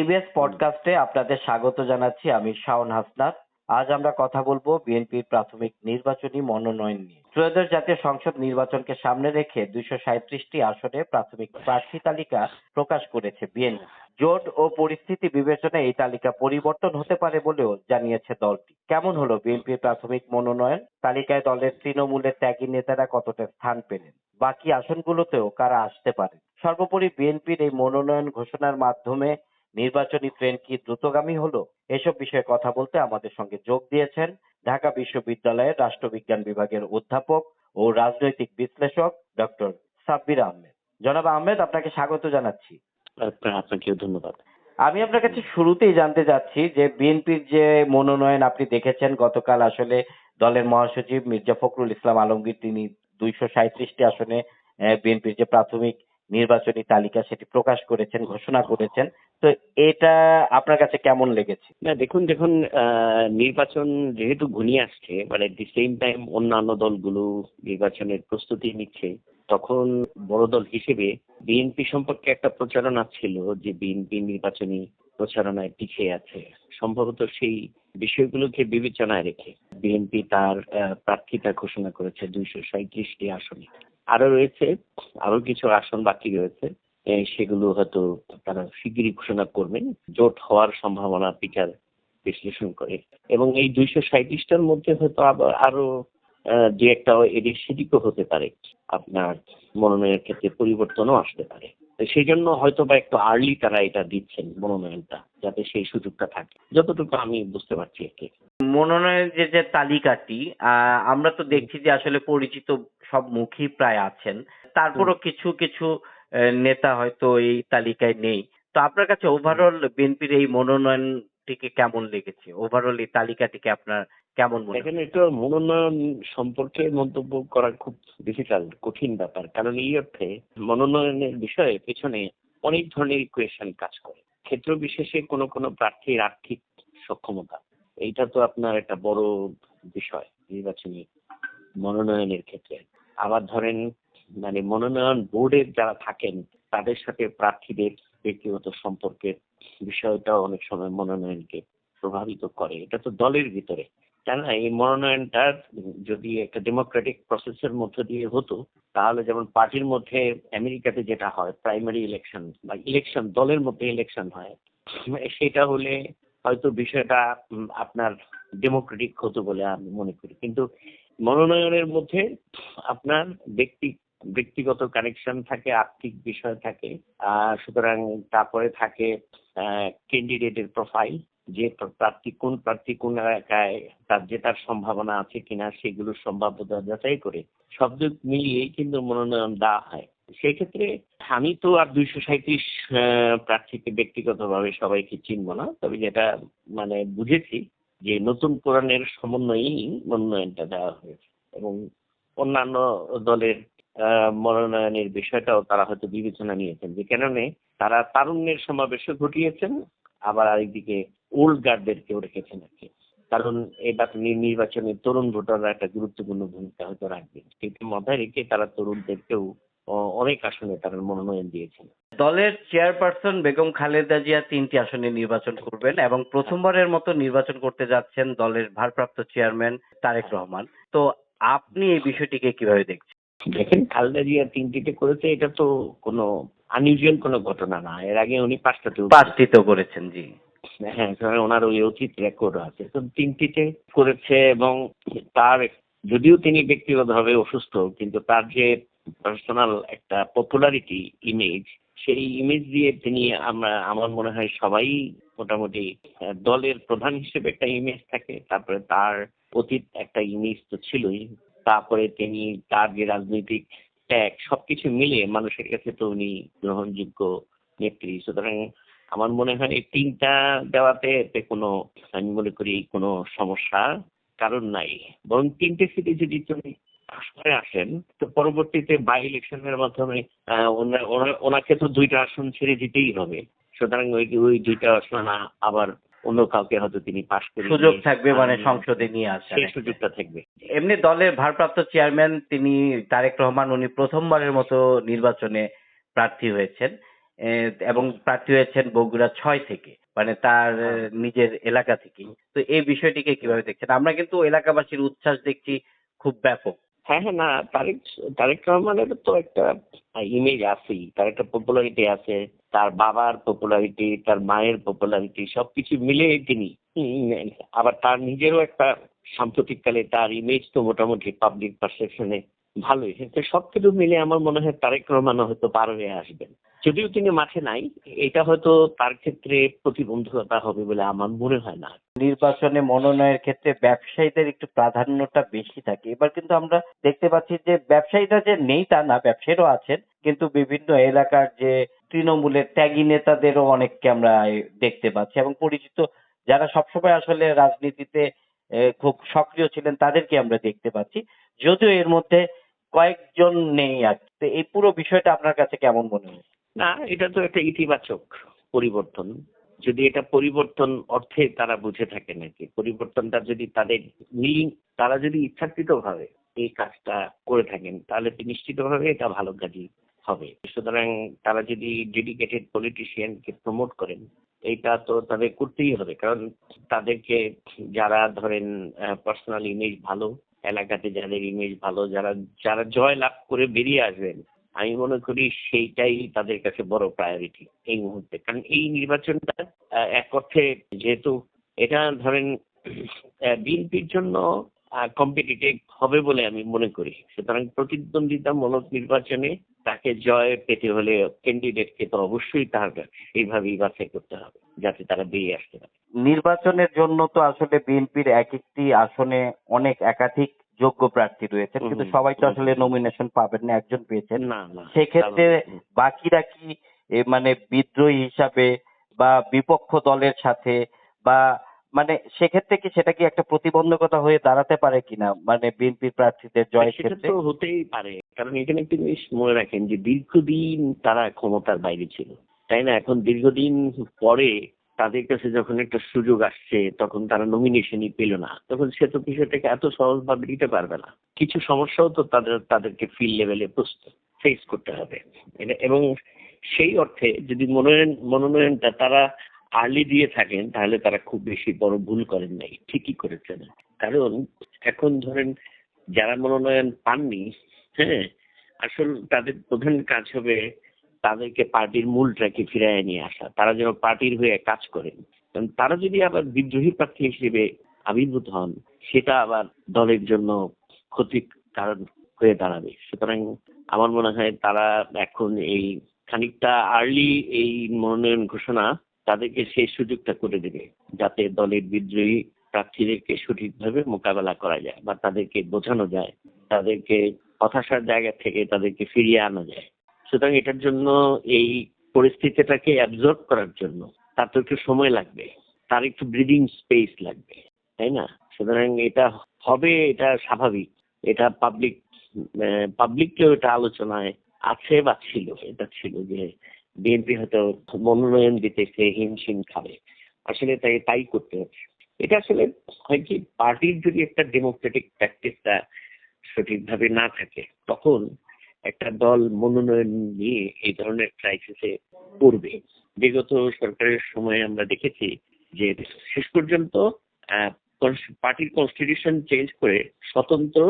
DBS পডকাস্টে আপনাদের স্বাগত জানাচ্ছি, আমি শাওন হাসনাত। আজ আমরা কথা বলব বিএনপির প্রাথমিক নির্বাচনী মনোনয়ন নিয়ে। ত্রয়োদশ জাতীয় সংসদ নির্বাচনকে সামনে রেখে দুইশো সাঁত্রিশটি আসনে প্রাথমিক প্রার্থী তালিকা প্রকাশ করেছে বিএনপি। জোট ও পরিস্থিতি বিবেচনায় এই তালিকা পরিবর্তন হতে পারে বলেও জানিয়েছে দলটি। কেমন হলো বিএনপির প্রাথমিক মনোনয়ন? তালিকায় দলের তৃণমূলের ত্যাগী নেতারা কতটা স্থান পেলেন? বাকি আসনগুলোতেও কারা আসতে পারেন? সর্বোপরি বিএনপির এই মনোনয়ন ঘোষণার মাধ্যমে নির্বাচনী ট্রেন কি দ্রুতগামী হলো? এসব বিষয়ে কথা বলতে আমাদের সঙ্গে যোগ দিয়েছেন ঢাকা বিশ্ববিদ্যালয়ের রাষ্ট্রবিজ্ঞান বিভাগের অধ্যাপক ও রাজনৈতিক বিশ্লেষক ডক্টর সাব্বির আহমেদ। জনাব আহমেদ আপনাকে স্বাগত জানাচ্ছি। আপনাকেও ধন্যবাদ। আমি আপনার কাছে শুরুতেই জানতে চাচ্ছি যে বিএনপির যে মনোনয়ন আপনি দেখেছেন গতকাল আসলে দলের মহাসচিব মির্জা ফখরুল ইসলাম আলমগীর তিনি দুইশো সাঁত্রিশটি আসনে বিএনপির যে প্রাথমিক নির্বাচনী তালিকা সেটি প্রকাশ করেছেন, ঘোষণা করেছেন। তো এটা আপনার কাছে কেমন লেগেছে? না, দেখুন দেখুন নির্বাচন যেহেতু ঘনিয়ে আসছে মানে দি সেম টাইম অন্যান্য দলগুলো নির্বাচনের প্রস্তুতি নিচ্ছে, তখন বড় দল হিসেবে বিএনপি সম্পর্কে একটা প্রচারণা ছিল যে বিএনপি নির্বাচনী প্রচারণায় পিছিয়ে আছে। সম্ভবত সেই বিষয়গুলোকে বিবেচনায় রেখে বিএনপি তার প্রার্থিতা ঘোষণা করেছে দুইশো সাঁত্রিশটি আসনে। আরও রয়েছে, আরও কিছু আসন বাকি রয়েছে। সেগুলো হয়তো তারা শিগগিরই ঘোষণা করবেন। জোট হওয়ার সম্ভাবনা বিচার বিশ্লেষণ করে। এবং এই দুইশো সাঁত্রিশটার মধ্যে হয়তো আবার আরও দু একটা এদিক সেদিকও হতে পারে। আপনার মনোনয়নের ক্ষেত্রে পরিবর্তনও আসতে পারে। সেই জন্য হয়তো বা একটু আর্লি তারা এটা দিচ্ছেন মনোনয়নটা, যাতে সেই সুযোগটা থাকে। যতটুকু আমি বুঝতে পারছি আর কি। মনোনয়নের যে যে তালিকাটি আহ, আমরা তো দেখছি যে আসলে পরিচিত সব মুখই প্রায় আছেন। তারপরও কিছু কিছু নেতা হয়তো এই তালিকায় নেই। তো আপনার কাছে ওভারঅল বিএনপির এই মনোনয়নটিকে কেমন লেগেছে? ওভারঅল এই তালিকাটিকে আপনার কেমন মনে? এখানে এটা মনোনয়ন সম্পর্কে মন্তব্য করা খুব ডিফিকাল্ট কঠিন ব্যাপার। কারণ এই অর্থে মনোনয়নের বিষয়ে পেছনে অনেক ধরনের ইকুয়েশন কাজ করে। ক্ষেত্র বিশেষে কোনো কোনো প্রার্থীর আর্থিক সক্ষমতা এইটা তো আপনার একটা বড় বিষয়, নির্বাচনী মনোনয়নের ক্ষেত্রে। আবার ধরেন মানে মনোনয়ন বোর্ডের যারা থাকেন, তাদের সাথে প্রার্থীদের ব্যক্তিগত সম্পর্কের বিষয়টাও অনেক সময় মনোনয়নকে প্রভাবিত করে। এটা তো দলের ভিতরে। কেন এই মনোনয়নটা যদি একটা ডেমোক্রেটিক প্রসেসের মধ্য দিয়ে হতো, তাহলে যেমন পার্টির মধ্যে আমেরিকাতে যেটা হয়, প্রাইমারি ইলেকশন বা ইলেকশন, দলের মধ্যে ইলেকশন হয়, সেটা হলে হয়তো বিষয়টা আপনার ডেমোক্রেটিক হতো বলে আমি মনে করি। কিন্তু মনোনয়নের মধ্যে আপনার ব্যক্তি, ব্যক্তিগত কানেকশন থাকে, আর্থিক বিষয় থাকে সুতরাং তারপরে থাকে ক্যান্ডিডেটের প্রোফাইল যে প্রার্থী, কোন প্রার্থী কোন এলাকায় তার জেতার সম্ভাবনা আছে কিনা সেগুলোর সম্ভাব্যতা যাচাই করে সব দিক মিলিয়েই কিন্তু মনোনয়ন দেওয়া হয়। সেই ক্ষেত্রে আমি তো আর দুইশো সাঁত্রিশ প্রার্থীকে ব্যক্তিগতভাবে সবাইকে চিনব না। তবে যেটা মানে বুঝেছি যে নতুন পুরাণের সমন্বয়েই মনোনয়নটা দেওয়া হয়েছে এবং অন্যান্য দলের মনোনয়নের বিষয়টাও তারা হয়তো বিবেচনা নিয়েছেন যে কারণে তারা তারুণ্যের সমাবেশও ঘটিয়েছেন, আবার আরেকদিকে ওল্ড গার্ডদেরকেও রেখেছেন আর কি। কারণ এবার নির্বাচনে তরুণ ভোটাররা একটা গুরুত্বপূর্ণ ভূমিকা হয়তো রাখবেন কিন্তু মাথায় রেখে তারা তরুণদেরকেও অনেক আসনে তারা মনোনয়ন দিয়েছেন দলের চেয়ারপারসন বেগম খালেদা জিয়া তিনটি আসনে নির্বাচন করবেন এবং প্রথমবারের মতো নির্বাচন করতে যাচ্ছেন দলের ভারপ্রাপ্ত চেয়ারম্যান তারেক রহমান। তো আপনি এই বিষয়টিকে কীভাবে দেখছেন? দেখেন খালেদা জিয়া তিনটিতে করেছে এটা তো কোনো আনইউজুয়াল কোনো ঘটনা না। এর আগে উনি পাঁচটাতে পাঁচটি তো করেছেন জি। হ্যাঁ ওনার ওই অতীত রেকর্ড আছে। তো তিনটিতে করেছে এবং তার যদিও তিনি ব্যক্তিগতভাবে অসুস্থ কিন্তু তার যে পার্সোনাল একটা পপুলারিটি ইমেজ সেই ইমেজ দিয়ে তিনি আমরা, আমার মনে হয় সবাই মোটামুটি দলের প্রধান হিসেবে একটা ইমেজ থাকে, তারপরে তার অতীত একটা ইমেজ তো ছিলই, তারপরে তিনি তার যে রাজনৈতিক ত্যাগ সবকিছু মিলিয়ে মানুষের কাছে তো উনি গ্রহণযোগ্য নেত্রী। সুতরাং আমার মনে হয় এই তিনটা দেওয়াতে এতে কোনো, আমি মনে করি কোনো সমস্যা কারণ নাই। বরং তিনটে সিটে যদি তুমি আসনে আসেন তো পরবর্তীতে বাই ইলেকশনের মাধ্যমে ওনাকে তো দুইটা আসন ছেড়ে দিতেই হবে। সুতরাং ওই ওই দুইটা আসন আ- আবার অন্য কাউকে হয়তো তিনি পাশ করে সুযোগ থাকবে মানে সংসদে নিয়ে সেই সুযোগটা থাকবে। এমনি দলের ভারপ্রাপ্ত চেয়ারম্যান তিনি তারেক রহমান উনি প্রথমবারের মতো নির্বাচনে প্রার্থী হয়েছেন এবং প্রার্থী হয়েছেন বগুড়া ছয় থেকে মানে তার হ্যাঁ। নিজের এলাকা থেকে তো এই বিষয়টিকে কীভাবে দেখছেন? আমরা কিন্তু এলাকাবাসীর উচ্ছ্বাস দেখছি খুব ব্যাপক। হ্যাঁ হ্যাঁ না তারেক তারেক রহমানের তো একটা ইমেজ আছেই। তার একটা পপুলারিটি আছে, তার বাবার পপুলারিটি তার মায়ের পপুলারিটি সবকিছু মিলে তিনি আবার তার নিজেরও একটা সাম্প্রতিককালে তার ইমেজ তো মোটামুটি পাবলিক পারসেপশনে ভালোই। তো সব কিছু মিলে আমার মনে হয় তারেক রহমান হয়তো পার হয়ে আসবেন। যদিও তিনি মাঠে নাই, এটা হয়তো তার ক্ষেত্রে প্রতিবন্ধকতা হবে বলে আমার মনে হয় না। নির্বাচনে মনোনয়নের ক্ষেত্রে ব্যবসায়ীদের একটু প্রাধান্যটা বেশি থাকে। এবার কিন্তু আমরা দেখতে পাচ্ছি যে ব্যবসায়ীরা যে নেই তা না, ব্যবসায়ীরাও আছেন। কিন্তু বিভিন্ন এলাকার যে তৃণমূলের ত্যাগী নেতাদেরও অনেককে আমরা দেখতে পাচ্ছি। এবং পরিচিত যারা সবসময় আসলে রাজনীতিতে খুব সক্রিয় ছিলেন, তাদেরকে আমরা দেখতে পাচ্ছি। যদিও এর মধ্যে কয়েকজন নেই আর কি। তো এই পুরো বিষয়টা আপনার কাছে কেমন মনে হয়? না, এটা তো একটা ইতিবাচক পরিবর্তন। যদি এটা পরিবর্তন অর্থে তারা বুঝে থাকে নাকি পরিবর্তনটা যদি তাদের মিলিং, তারা যদি ইচ্ছাকৃত ভাবে এই কাজটা করে থাকেন, তাহলে তো নিশ্চিতভাবে এটা ভালো কাজই হবে। সুতরাং তারা যদি ডেডিকেটেড পলিটিশিয়ানকে প্রমোট করেন এইটা তো তাদের করতেই হবে। কারণ তাদেরকে যারা ধরেন পার্সোনাল ইমেজ ভালো এলাকাতে যাদের ইমেজ ভালো, যারা যারা জয় লাভ করে বেরিয়ে আসবেন, আমি মনে করি সেইটাই তাদের কাছে বড় প্রায়োরিটি এই মুহূর্তে। কারণ এই নির্বাচনটা এক অর্থে যেহেতু এটা ধরেন বিএনপির জন্য কম্পিটিটিভ হবে বলে আমি মনে করি। সুতরাং প্রতিদ্বন্দ্বিতামূলক নির্বাচনে তাকে জয় পেতে হলে ক্যান্ডিডেটকে তো অবশ্যই তার এইভাবেই বাছাই করতে হবে, যাতে তারা বেরিয়ে আসতে পারে। নির্বাচনের জন্য তো আসলে বিএনপির এক একটি আসনে অনেক একাধিক যোগ্য প্রার্থী রয়েছেন কিন্তু সবাই তো আসলে নমিনেশন পাবেন না একজন পেয়েছেন। সেক্ষেত্রে বাকিরা কি মানে বিদ্রোহী হিসাবে বা বিপক্ষ দলের সাথে বা মানে সেক্ষেত্রে কি সেটা কি একটা প্রতিবন্ধকতা হয়ে দাঁড়াতে পারে কিনা মানে বিএনপির প্রার্থীদের জয়ের সেটা ক্ষেত্রে? তো হতেই পারে কারণ এখানে একটা জিনিস মনে রাখেন যে দীর্ঘদিন তারা ক্ষমতার বাইরে ছিল তাই না? এখন দীর্ঘদিন পরে তাদের কাছে যখন একটা সুযোগ আসছে, তখন তারা নমিনেশনই পেল না। তখন সে তো বিষয়টাকে এত সহজভাবে নিতে পারবে না। কিছু সমস্যাও তো তাদের, তাদেরকে ফিল্ড লেভেলে ফেস করতে হবে। এবং সেই অর্থে যদি মনোনয়ন, মনোনয়নটা তারা আর্লি দিয়ে থাকেন, তাহলে তারা খুব বেশি বড় ভুল করেন নাই। ঠিকই করেছেন। কারণ এখন ধরেন যারা মনোনয়ন পাননি হ্যাঁ আসল তাদের প্রধান কাজ হবে তাদেরকে পার্টির মূল ট্র্যাকে ফিরিয়ে নিয়ে আসা। তারা যেন পার্টির হয়ে কাজ করেন। তারা যদি আবার বিদ্রোহী প্রার্থী হিসেবে আবির্ভূত হন, সেটা আবার দলের জন্য ক্ষতির কারণ হয়ে দাঁড়াবে। সুতরাং আমার মনে হয় তারা এখন এই খানিকটা আর্লি এই মনোনয়ন ঘোষণা তাদেরকে সেই সুযোগটা করে দেবে, যাতে দলের বিদ্রোহী প্রার্থীদেরকে সঠিকভাবে মোকাবেলা করা যায় বা তাদেরকে বোঝানো যায়, তাদেরকে হতাশার জায়গা থেকে তাদেরকে ফিরিয়ে আনা যায়। সুতরাং এটার জন্য এই পরিস্থিতিটাকে অ্যাবজর্ব করার জন্য তার তো একটু সময় লাগবে, তার একটু ব্রিদিং স্পেস লাগবে, তাই না? সুতরাং এটা হবে, এটা স্বাভাবিক। এটা পাবলিক পাবলিককেও এটা আলোচনায় আছে বা ছিল, এটা ছিল যে বিএনপি হয়তো মনোনয়ন দিতে সে হিমশিম খাবে। আসলে তাই তাই করতে হচ্ছে। এটা আসলে হয় কি, পার্টির যদি একটা ডেমোক্রেটিক প্র্যাকটিসটা সঠিকভাবে না থাকে, তখন একটা দল মনোনয়ন নিয়ে এই ধরনের ক্রাইসিসে পড়বে। বিগত সরকারের সময় আমরা দেখেছি যে শেষ পর্যন্ত পার্টির কনস্টিটিউশন চেঞ্জ করে স্বতন্ত্র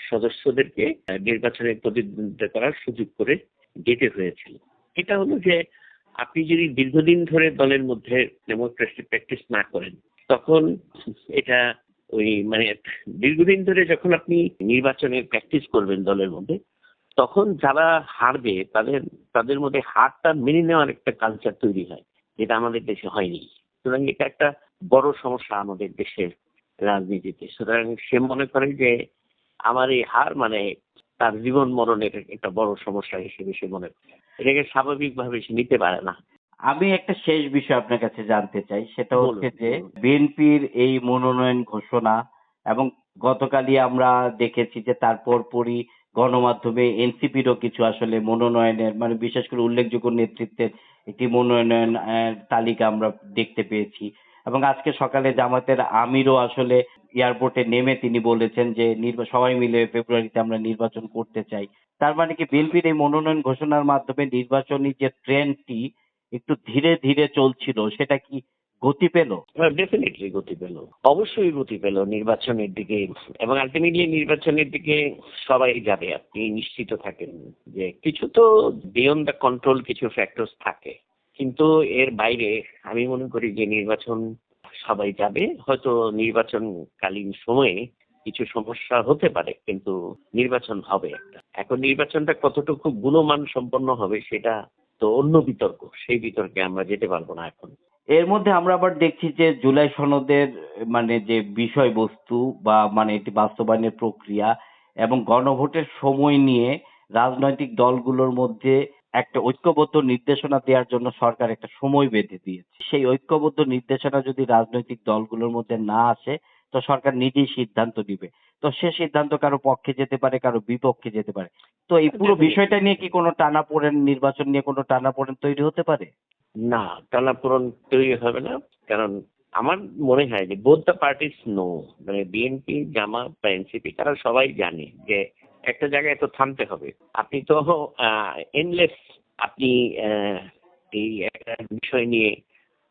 সদস্যদেরকে নির্বাচনে প্রতিদ্বন্দ্বিতা করার সুযোগ করে দিতে হয়েছিল। এটা হলো যে আপনি যদি দীর্ঘদিন ধরে দলের মধ্যে ডেমোক্রেসি প্র্যাকটিস না করেন, তখন এটা ওই মানে দীর্ঘদিন ধরে যখন আপনি নির্বাচনে প্র্যাকটিস করবেন দলের মধ্যে তখন যারা হারবে তাদের তাদের মধ্যে হারটা মেনে নেওয়ার একটা কালচার তৈরি হয় যেটা আমাদের দেশে হয়নি। সুতরাং এটা একটা বড় সমস্যা আমাদের দেশের রাজনীতিতে। সুতরাং সে মনে করে যে আমার এই হার মানে তার জীবন মরণের একটা বড় সমস্যা হিসেবে সে মনে করে। এটাকে স্বাভাবিকভাবে সে নিতে পারে না। আমি একটা শেষ বিষয় আপনার কাছে জানতে চাই সেটা হচ্ছে যে বিএনপির এই মনোনয়ন ঘোষণা এবং গতকালই আমরা দেখেছি যে তারপর পরই গণমাধ্যমে, এনসিপিরও কিছু আসলে মনোনয়নের মানে বিশেষ করে উল্লেখযোগ্য নেতৃত্বের একটি মনোনয়ন তালিকা আমরা দেখতে পেয়েছি। এবং আজকে সকালে জামাতের আমিরও আসলে এয়ারপোর্টে নেমে তিনি বলেছেন যে সবাই মিলে ফেব্রুয়ারিতে আমরা নির্বাচন করতে চাই। তার মানে কি, বিএনপির এই মনোনয়ন ঘোষণার মাধ্যমে নির্বাচনী যে ট্রেন্ডটি একটু ধীরে ধীরে চলছিল, সেটা কি গতি পেল? ডেফিনেটলি গতি পেল। অবশ্যই গতি পেল নির্বাচনের দিকে। এবং আলটিমেটলি নির্বাচনের দিকে সবাই যাবে, আপনি নিশ্চিত থাকেন যে কিছু তো বিয়ন্ড দ্য কন্ট্রোল কিছু ফ্যাক্টরস থাকে। কিন্তু এর বাইরে আমি মনে করি যে নির্বাচন সবাই যাবে। হয়তো নির্বাচনকালীন সময়ে কিছু সমস্যা হতে পারে, কিন্তু নির্বাচন হবে একটা। এখন নির্বাচনটা কতটুকু গুণমান সম্পন্ন হবে সেটা তো অন্য বিতর্ক। সেই বিতর্কে আমরা যেতে পারব না এখন। এর মধ্যে আমরা আবার দেখছি যে জুলাই সনদের মানে যে বিষয়বস্তু বা মানে এটি বাস্তবায়নের প্রক্রিয়া এবং গণভোটের সময় নিয়ে রাজনৈতিক দলগুলোর মধ্যে একটা ঐক্যবদ্ধ নির্দেশনা দেওয়ার জন্য সরকার একটা সময় বেঁধে দিয়েছে। সেই ঐক্যবদ্ধ নির্দেশনা যদি রাজনৈতিক দলগুলোর মধ্যে না আসে তো সরকার নিজেই সিদ্ধান্ত নিবে। তো সে সিদ্ধান্ত কারও পক্ষে যেতে পারে কারও বিপক্ষে যেতে পারে। তো এই পুরো বিষয়টা নিয়ে কি কোনো টানা টানাপোড়েন নির্বাচন নিয়ে কোনো টানাপোড়েন তৈরি হতে পারে? না, টানাপোড়ন তৈরি হবে না। কারণ আমার মনে হয় যে বোধ দ্য পার্টিস নো মানে বিএনপি জামা বা এনসিপি তারা সবাই জানে যে একটা জায়গায় তো থামতে হবে। আপনি তো এনলেস আপনি এই একটা বিষয় নিয়ে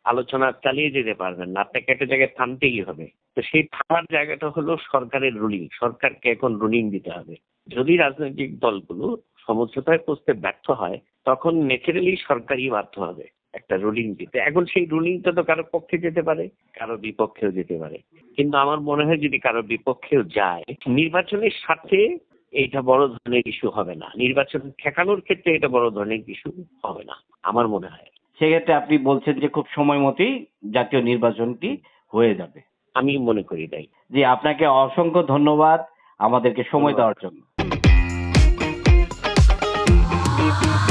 আলোচনা চালিয়ে যেতে পারবেন না। আপনাকে একটা জায়গায় থামতেই হবে। তো সেই থামার জায়গাটা হলো সরকারের রুলিং সরকারকে এখন রুলিং দিতে হবে। যদি রাজনৈতিক দলগুলো সমঝোতায় পৌঁছতে ব্যর্থ হয় তখন ন্যাচারালি সরকারই বাধ্য হবে একটা রুলিং দিতে। এখন সেই রুলিংটা তো কারও পক্ষে যেতে পারে কারও বিপক্ষেও যেতে পারে। কিন্তু আমার মনে হয় যদি কারও বিপক্ষেও যায় নির্বাচনের সাথে এইটা বড় ধরনের ইস্যু হবে না। নির্বাচন ঠেকানোর ক্ষেত্রে এটা বড় ধরনের ইস্যু হবে না আমার মনে হয়। সেক্ষেত্রে আপনি বলছেন যে খুব সময় মতোই জাতীয় নির্বাচনটি হয়ে যাবে। আমি মনে করি তাই। জি আপনাকে অসংখ্য ধন্যবাদ আমাদেরকে সময় দেওয়ার জন্য। Thank you.